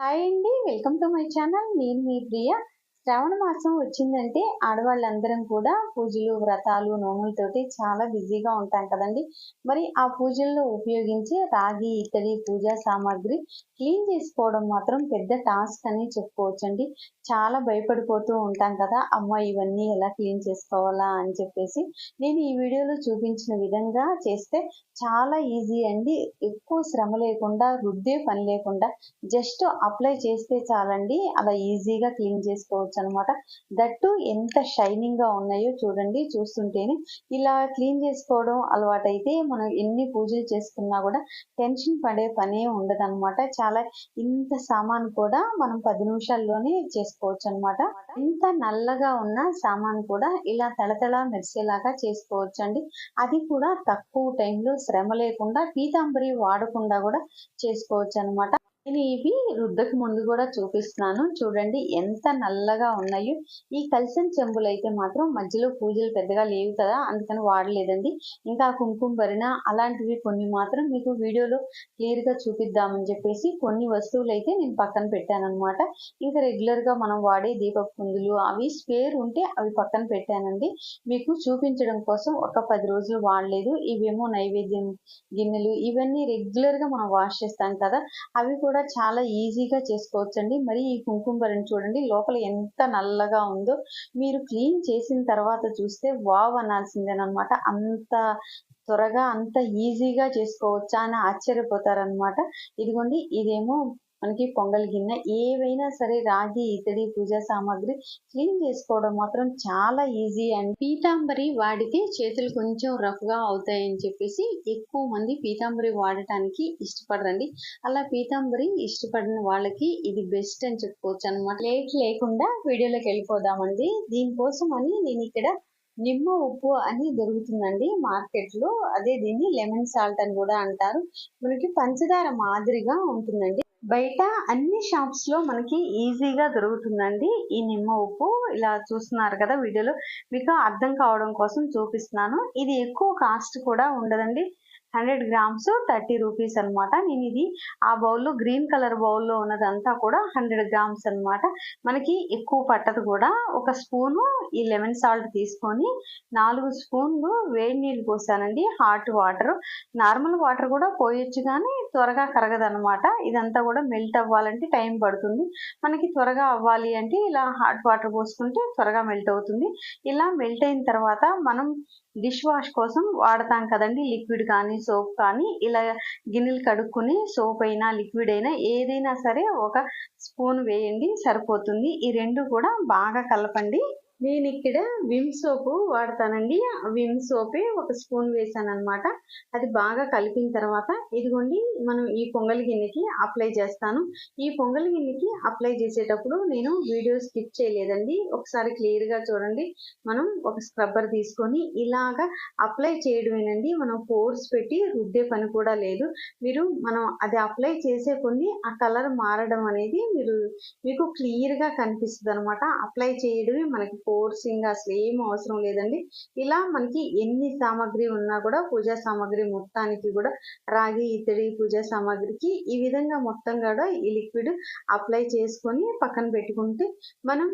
Hi అండి welcome to my channel. నేను మీ ప్రియ. శ్రావణ మాసం వచ్చిందంటే ఆడవాళ్ళందరం కూడా పూజలు వ్రతాలు నోములతోటి చాలా బిజీగా ఉంటాం కదండి. మరి ఆ పూజల్లో ఉపయోగించే రాగి ఇత్తడి పూజా సామాగ్రి క్లీన్ చేసుకోవడం మాత్రం పెద్ద టాస్క్ అని చెప్పుకోవచ్చండి. చాలా భయపడిపోతూ ఉంటాం కదా అమ్మ ఇవన్నీ ఎలా క్లీన్ చేసుకోవాలా అని చెప్పేసి. నేను ఈ వీడియోలో చూపించిన విధంగా చేస్తే చాలా ఈజీ అండి. ఎక్కువ శ్రమ లేకుండా రుద్దే పని లేకుండా జస్ట్ అప్లై చేస్తే చాలండి. అలా ఈజీగా క్లీన్ చేసుకోవచ్చు. అనమాట. దట్టు ఎంత షైనింగ్గా ఉన్నాయో చూడండి చూస్తుంటేనే ఇలా క్లీన్ చేసుకోవడం అలవాటైతే మనం ఎన్ని పూజలు చేసుకున్నా కూడా టెన్షన్ పడే పనే ఉండదు చాలా ఇంత సామాన్ కూడా మనం పది నిమిషాల్లోనే చేసుకోవచ్చు అనమాట. ఇంత నల్లగా ఉన్న సామాన్ కూడా ఇలా తలతళ మెరిసేలాగా చేసుకోవచ్చు అండి. అది కూడా తక్కువ టైంలో శ్రమ లేకుండా పీతాంబరి వాడకుండా కూడా చేసుకోవచ్చు అనమాట. నేను ఇవి రుద్దకు ముందు కూడా చూపిస్తున్నాను. చూడండి ఎంత నల్లగా ఉన్నాయో. ఈ కలిసిన చెంబులు అయితే మాత్రం మధ్యలో పూజలు పెద్దగా లేవు కదా అందుకని వాడలేదండి. ఇంకా కుంకుమ భరిన అలాంటివి కొన్ని మాత్రం మీకు వీడియోలో క్లియర్గా చూపిద్దామని చెప్పేసి కొన్ని వస్తువులు అయితే నేను పక్కన పెట్టాను అనమాట ఇంకా రెగ్యులర్గా మనం వాడే దీపపు కుందులు అవి స్పేర్ ఉంటే అవి పక్కన పెట్టానండి. మీకు చూపించడం కోసం ఒక పది రోజులు వాడలేదు. ఇవేమో నైవేద్యం గిన్నెలు ఇవన్నీ రెగ్యులర్గా మనం వాష్ చేస్తాం కదా అవి కూడా కూడా చాలా ఈజీగా చేసుకోవచ్చండి. మరి ఈ కుంకుమ చూడండి. లోపల ఎంత నల్లగా ఉందో. మీరు క్లీన్ చేసిన తర్వాత చూస్తే వావ్ అనాల్సిందేనమాట అంత త్వరగా అంత ఈజీగా చేసుకోవచ్చా అని ఆశ్చర్యపోతారనమాట ఇదిగోండి ఇదేమో మనకి పొంగల్ గిన్నె. ఏవైనా సరే రాగి ఇతడి పూజా సామాగ్రి క్లీన్ చేసుకోవడం మాత్రం చాలా ఈజీ అండ్ పీతాంబరి వాడితే చేతులు కొంచెం రఫ్గా అవుతాయని చెప్పేసి ఎక్కువ మంది పీతాంబరి వాడటానికి ఇష్టపడరండి. అలా పీతాంబరి ఇష్టపడిన వాళ్ళకి ఇది బెస్ట్ అని చెప్పుకోవచ్చు అనమాట లేట్ లేకుండా వీడియోలోకి వెళ్ళిపోదామండి. దీనికోసం అని నేను ఇక్కడ నిమ్మ ఉప్పు అని దొరుకుతుందండి మార్కెట్లో అదే దీన్ని లెమన్ సాల్ట్ అని కూడా అంటారు. మనకి పంచదార మాదిరిగా ఉంటుందండి. బయట అన్ని షాప్స్లో మనకి ఈజీగా దొరుకుతుందండి. ఈ నిమ్మ ఉప్పు ఇలా చూస్తున్నారు కదా వీడియోలో. మీకు అర్థం కావడం కోసం చూపిస్తున్నాను. ఇది ఎక్కువ కాస్ట్ కూడా ఉండదండి. హండ్రెడ్ గ్రామ్స్ థర్టీ రూపీస్ అనమాట నేను ఇది ఆ బౌల్లో గ్రీన్ కలర్ బౌల్లో ఉన్నదంతా కూడా హండ్రెడ్ గ్రామ్స్ అనమాట మనకి ఎక్కువ పట్టదు కూడా. ఒక స్పూను ఈ లెమన్ సాల్ట్ తీసుకొని నాలుగు స్పూన్లు వేడి నీళ్ళు పోసానండి. హాట్ వాటర్ నార్మల్ వాటర్ కూడా పోయొచ్చు కానీ త్వరగా కరగదనమాట ఇదంతా కూడా మెల్ట్ అవ్వాలంటే టైం పడుతుంది. మనకి త్వరగా అవ్వాలి అంటే ఇలా హాట్ వాటర్ పోసుకుంటే త్వరగా మెల్ట్ అవుతుంది. ఇలా మెల్ట్ అయిన తర్వాత మనం డిష్ వాష్ కోసం వాడతాం కదండి లిక్విడ్ కానీ సోప్ కానీ. ఇలా గిన్నెలు కడుక్కుని సోప్ అయినా లిక్విడ్ అయినా ఏదైనా సరే ఒక స్పూన్ వేయండి సరిపోతుంది. ఈ రెండు కూడా బాగా కలపండి. నేను ఇక్కడ విమ్ సోపు వాడతానండి. విమ్ సోపే ఒక స్పూన్ వేసాను అనమాట అది బాగా కలిపిన తర్వాత ఇదిగోండి మనం ఈ పొంగల్ గిన్నెకి అప్లై చేస్తాను. ఈ పొంగల్ గిన్నెకి అప్లై చేసేటప్పుడు నేను వీడియో స్కిప్ చేయలేదండి. ఒకసారి క్లియర్గా చూడండి. మనం ఒక స్క్రబ్బర్ తీసుకొని ఇలాగా అప్లై చేయడమేనండి. మనం ఫోర్స్ పెట్టి రుద్దే పని కూడా లేదు. మీరు మనం అది అప్లై చేసే కొన్ని ఆ కలర్ మారడం అనేది మీరు మీకు క్లియర్గా కనిపిస్తుంది అనమాట అప్లై చేయడమే మనకి ఫోర్సింగ్ అసలు ఏం అవసరం లేదండి. ఇలా మనకి ఎన్ని సామాగ్రి ఉన్నా కూడా పూజా సామాగ్రి మొత్తానికి కూడా రాగి ఇతడి పూజా సామాగ్రికి ఈ విధంగా మొత్తం కూడా ఈ లిక్విడ్ అప్లై చేసుకొని పక్కన పెట్టుకుంటే మనం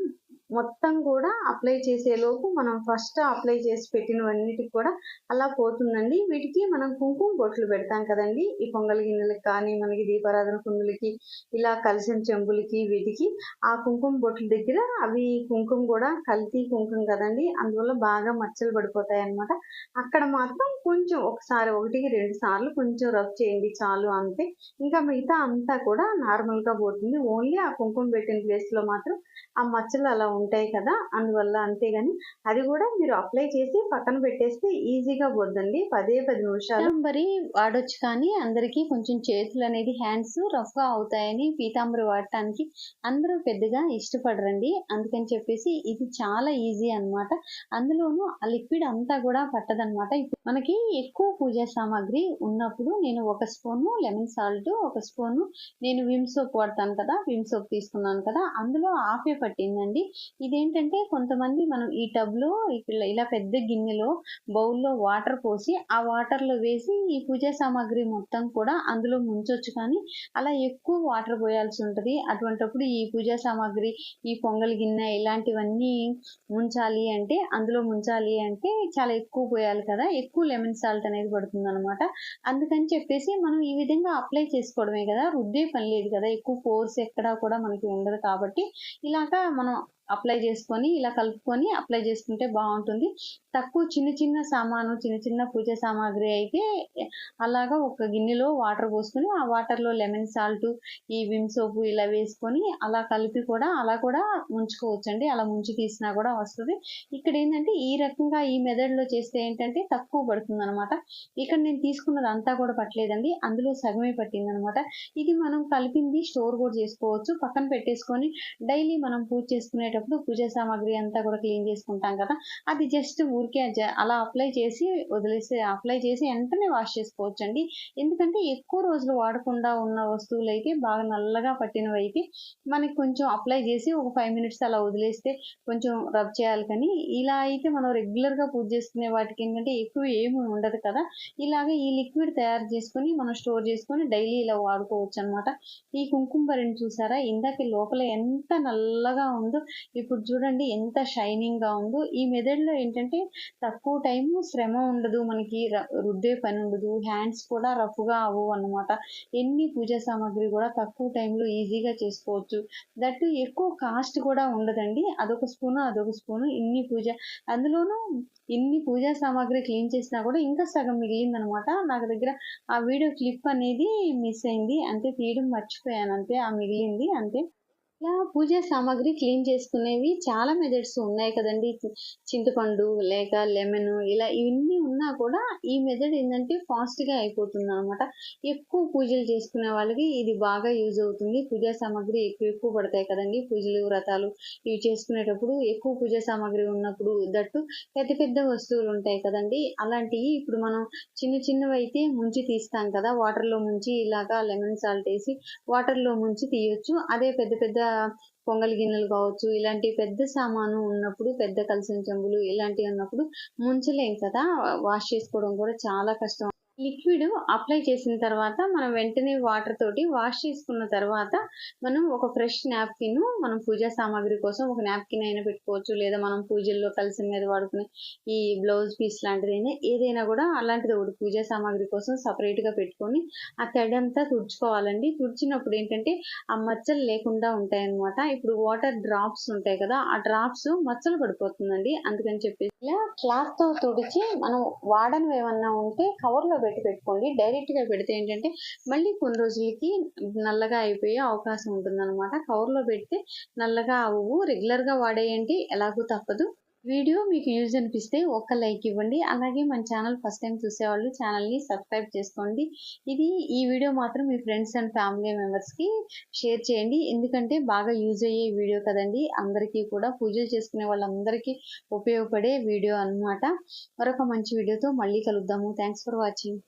మొత్తం కూడా అప్లై చేసేలోపు మనం ఫస్ట్ అప్లై చేసి పెట్టినవన్నిటికి కూడా అలా పోతుందండి. వీటికి మనం కుంకుమ బొట్లు పెడతాం కదండి. ఈ పొంగల్ గిన్నెలకు కానీ మనకి దీపారాధన కుందులకి ఇలా కలిసిన చెంబులకి వీటికి ఆ కుంకుమ బొట్ల దగ్గర అవి కుంకుమ కూడా కల్తీ కుంకుమ కదండి. అందువల్ల బాగా మచ్చలు పడిపోతాయి అన్నమాట అక్కడ మాత్రం కొంచెం ఒకసారి ఒకటికి రెండు సార్లు కొంచెం రబ్ చేయండి చాలు అంతే ఇంకా మిగతా అంతా కూడా నార్మల్గా పోతుంది. ఓన్లీ ఆ కుంకుమ పెట్టిన ప్లేస్లో మాత్రం ఆ మచ్చలు అలా ఉంటాయి కదా అందువల్ల అంతేగాని అది కూడా మీరు అప్లై చేసి పక్కన పెట్టేస్తే ఈజీగా పోద్దండి. పదే పది నిమిషాలు. మరి వాడొచ్చు కానీ అందరికీ కొంచెం చేతులు అనేది హ్యాండ్స్ రఫ్గా అవుతాయని పీతాంబరి వాడటానికి అందరూ పెద్దగా ఇష్టపడరండి. అందుకని చెప్పేసి ఇది చాలా ఈజీ అనమాట అందులోనూ ఆ లిక్విడ్ అంతా కూడా పట్టదనమాట మనకి ఎక్కువ పూజా సామాగ్రి ఉన్నప్పుడు నేను ఒక స్పూను లెమన్ సాల్ట్ ఒక స్పూను నేను విమ్ సోప్ వాడతాను కదా విమ్ సోప్ తీసుకున్నాను కదా అందులో ఆఫే పట్టిందండి. ఇదేంటంటే కొంతమంది మనం ఈ టబ్‌లో ఇలా ఇలా పెద్ద గిన్నెలో బౌల్‌లో వాటర్ పోసి, ఆ వాటర్‌లో వేసి ఈ పూజా సామాగ్రి మొత్తం కూడా అందులో ముంచొచ్చు కానీ, అలా ఎక్కువ వాటర్ పోయాల్సి ఉంటుంది అటువంటప్పుడు ఈ పూజా సామాగ్రి, ఈ పొంగల్ గిన్నె ఇలాంటివన్నీ ముంచాలి అంటే అందులో ముంచాలి అంటే చాలా ఎక్కువ పోయాలి కదా! ఎక్కువ లెమన్ సాల్ట్ అనేది పడుతుందనమాట. అందుకని చెప్పేసి మనం ఈ విధంగా అప్లై చేసుకోవడమే కదా! రుద్దే పని లేదు కదా! ఎక్కువ ఫోర్స్ ఎక్కడా కూడా మనకి ఉండదు కాబట్టి, ఇలాగా మనం అప్లై చేసుకొని, ఇలా కలుపుకొని అప్లై చేసుకుంటే బాగుంటుంది తక్కువ చిన్న చిన్న సామాను, చిన్న చిన్న పూజ సామాగ్రి అయితే అలాగా ఒక గిన్నెలో వాటర్ పోసుకొని, ఆ వాటర్‌లో లెమన్ సాల్ట్ ఈ విమ్ సోపు ఇలా వేసుకొని అలా కలిపి కూడా అలా కూడా ముంచుకోవచ్చండి. అలా ముంచి తీసినా కూడా వస్తుంది ఇక్కడ ఏంటంటే ఈ రకంగా ఈ మెథడ్‌లో చేస్తే ఏంటంటే తక్కువ పడుతుందనమాట. ఇక్కడ నేను తీసుకున్నదంతా కూడా పట్టలేదండి. అందులో సగమే పట్టిందనమాట. ఇది మనం కలిపింది స్టోర్ కూడా చేసుకోవచ్చు. పక్కన పెట్టేసుకొని డైలీ మనం పూజ చేసుకునేటప్పుడు పూజా సామాగ్రి అంతా కూడా క్లీన్ చేసుకుంటాం కదా! అది జస్ట్ ఊరికే అలా అప్లై చేసి వదిలేసి అప్లై చేసి వెంటనే వాష్ చేసుకోవచ్చండి. ఎందుకంటే ఎక్కువ రోజులు వాడకుండా ఉన్న వస్తువులు అయితే బాగా నల్లగా పట్టినవి అయితే మనకి కొంచెం అప్లై చేసి ఒక ఫైవ్ మినిట్స్ అలా వదిలేస్తే కొంచెం రబ్ చేయాలి కానీ, ఇలా అయితే మనం రెగ్యులర్‌గా పూజ చేసుకునే వాటికి ఏంటంటే ఎక్కువ ఏమి ఉండదు కదా! ఇలాగే ఈ లిక్విడ్ తయారు చేసుకొని మనం స్టోర్ చేసుకొని డైలీ ఇలా వాడుకోవచ్చు అనమాట ఈ కుంకుమ భరణి చూసారా? ఇందాక లోపల ఎంత నల్లగా ఉందో, ఇప్పుడు చూడండి ఎంత షైనింగ్‌గా ఉందో. ఈ మెథడ్‌లో ఏంటంటే తక్కువ టైము, శ్రమ ఉండదు. మనకి ర రుద్దే పని ఉండదు. హ్యాండ్స్ కూడా రఫ్‌గా అవ్వవనమాట. ఎన్ని పూజా సామాగ్రి కూడా తక్కువ టైంలో ఈజీగా చేసుకోవచ్చు. దట్ ఎక్కువ కాస్ట్ కూడా ఉండదండి. అదొక స్పూను, అదొక స్పూను ఇన్ని పూజ అందులోనూ ఇన్ని పూజా సామాగ్రి క్లీన్ చేసినా కూడా ఇంకా సగం మిగిలిందనమాట. నాకు దగ్గర ఆ వీడియో క్లిప్ అనేది మిస్ అయింది. అంతే తీయడం మర్చిపోయాను అంతే. ఆ మిగిలింది అంతే. ఇలా పూజా సామాగ్రి క్లీన్ చేసుకునేవి చాలా మెథడ్స్ ఉన్నాయి కదండి చింతపండు లేక లెమను ఇలా ఇవన్నీ ఉన్నా కూడా ఈ మెథడ్ ఏంటంటే ఫాస్ట్‌గా అయిపోతుంది అనమాట ఎక్కువ పూజలు చేసుకునే వాళ్ళకి ఇది బాగా యూజ్ అవుతుంది. పూజా సామాగ్రి ఎక్కువ ఎక్కువ పడతాయి కదండీ! పూజలు, వ్రతాలు ఇవి చేసుకునేటప్పుడు ఎక్కువ పూజా సామాగ్రి ఉన్నప్పుడు దట్టు పెద్ద పెద్ద వస్తువులు ఉంటాయి కదండీ! అలాంటివి ఇప్పుడు మనం చిన్న చిన్నవి అయితే ముంచి తీస్తాం కదా! వాటర్‌లో ముంచి ఇలాగా లెమన్ సాల్ట్ వేసి వాటర్‌లో ముంచి తీయొచ్చు. అదే పెద్ద పెద్ద పొంగల్ గిన్నెలు కావచ్చు, ఇలాంటి పెద్ద సామాను ఉన్నప్పుడు పెద్ద కలశం చెంబులు ఇలాంటివి ఉన్నప్పుడు ముంచలేం కదా! వాష్ చేసుకోవడం కూడా చాలా కష్టం. లిక్విడ్ అప్లై చేసిన తర్వాత మనం వెంటనే వాటర్ తోటి వాష్ చేసుకున్న తర్వాత మనం ఒక ఫ్రెష్ నాప్కిన్ మనం పూజా సామాగ్రి కోసం ఒక నాప్కిన్ అయినా పెట్టుకోవచ్చు. లేదా మనం పూజల్లో కలిసి మీద వాడుకునే ఈ బ్లౌజ్ పీస్ లాంటిదైనా ఏదైనా కూడా అలాంటిది ఒకటి పూజా సామాగ్రి కోసం సపరేట్గా పెట్టుకొని ఆ తడంతా తుడుచుకోవాలండి. తుడిచినప్పుడు ఏంటంటే ఆ మచ్చలు లేకుండా ఉంటాయన్నమాట. ఇప్పుడు వాటర్ డ్రాప్స్ ఉంటాయి కదా! ఆ డ్రాప్స్ మచ్చలు పడిపోతుందండి. అందుకని చెప్పేసి ఇలా క్లాత్‌తో తుడిచి మనం వాడనివి ఏమన్నా ఉంటే కవర్‌లో పెట్టి పెట్టుకోండి. డైరెక్ట్‌గా పెడితే ఏంటంటే మళ్ళీ కొన్ని రోజులకి నల్లగా అయిపోయే అవకాశం ఉంటుందన్నమాట కవర్‌లో పెడితే నల్లగా అవ్వు రెగ్యులర్‌గా వాడేయండి. ఎలాగూ తప్పదు. వీడియో మీకు యూజ్ అనిపిస్తే ఒక్క లైక్ ఇవ్వండి. అలాగే మన ఛానల్ ఫస్ట్ టైం చూసేవాళ్ళు ఛానల్‌ని సబ్స్క్రైబ్ చేసుకోండి. ఇది ఈ వీడియో మాత్రం మీ ఫ్రెండ్స్ అండ్ ఫ్యామిలీ మెంబర్స్‌కి షేర్ చేయండి. ఎందుకంటే బాగా యూజ్ అయ్యే వీడియో కదండి అందరికీ కూడా పూజలు చేసుకునే వాళ్ళందరికీ ఉపయోగపడే వీడియో అనమాట. మరొక మంచి వీడియోతో మళ్ళీ కలుద్దాము. Thanks for watching.